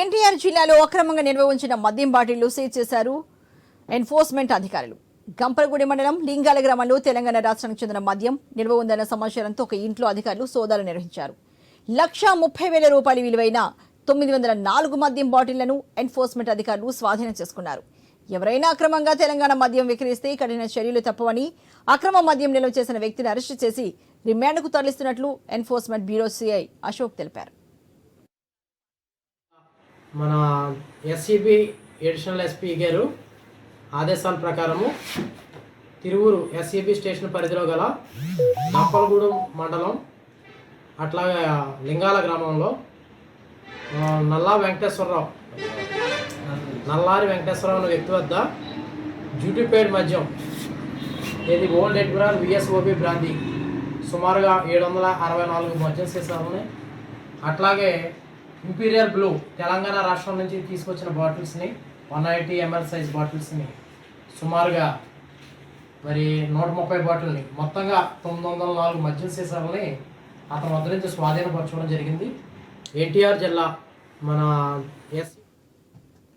ఎన్టీఆర్ జిల్లాలో అక్రమంగా నిర్వహించిన మద్యం బాటిళ్ళు సీజ్ చేశారు ఎన్ఫోర్స్మెంట్ అధికారులు. గంపలగూడి మండలం లింగాల గ్రామంలో తెలంగాణ రాష్ట్రానికి చెందిన మద్యం నిల్వ ఉందన్న సమాచారంతో ఒక ఇంట్లో అధికారులు సోదాలు నిర్వహించారు. లక్షా ముప్పై వేల రూపాయల విలువైన తొమ్మిది వందల నాలుగు మద్యం బాటిళ్ళను ఎన్ఫోర్స్మెంట్ అధికారులు స్వాధీనం చేసుకున్నారు. ఎవరైనా అక్రమంగా తెలంగాణ మద్యం విక్రయిస్తే కఠిన చర్యలు తప్పవని అక్రమ మద్యం నిల్వ చేసిన వ్యక్తిని అరెస్టు చేసి రిమాండ్కు తరలిస్తున్నట్లు ఎన్ఫోర్స్మెంట్ బ్యూరో సిఐ అశోక్ తెలిపారు. మన ఎస్సిబి ఎడిషనల్ ఎస్పీ గారు ఆదేశాల ప్రకారము తిరువురు ఎస్సిబి స్టేషన్ పరిధిలో గల నప్పలగూడెం మండలం అట్లాగే లింగాల గ్రామంలో నల్లా వెంకటేశ్వరరావు నల్లారి వెంకటేశ్వరరావు అనే వ్యక్తి వద్ద డ్యూటీ పేడ్ మద్యం ఇది ఓల్డ్ ఎడ్మిరల్ విఎస్ఓబి బ్రాంతి సుమారుగా ఏడు వందల అరవై నాలుగు మద్యం సీసాలని అట్లాగే ఇంపీరియల్ బ్లూ తెలంగాణ రాష్ట్రం నుంచి తీసుకొచ్చిన బాటిల్స్ని వన్ ఎయిటీ ఎంఎల్ సైజ్ బాటిల్స్ని సుమారుగా మరి నూట ముప్పై బాటిల్ని మొత్తంగా తొమ్మిది వందల నాలుగు మద్యం సీసాలని అతని వద్ద నుంచి స్వాధీనపరచడం జరిగింది ఎన్టీఆర్ జిల్లా మన ఎస్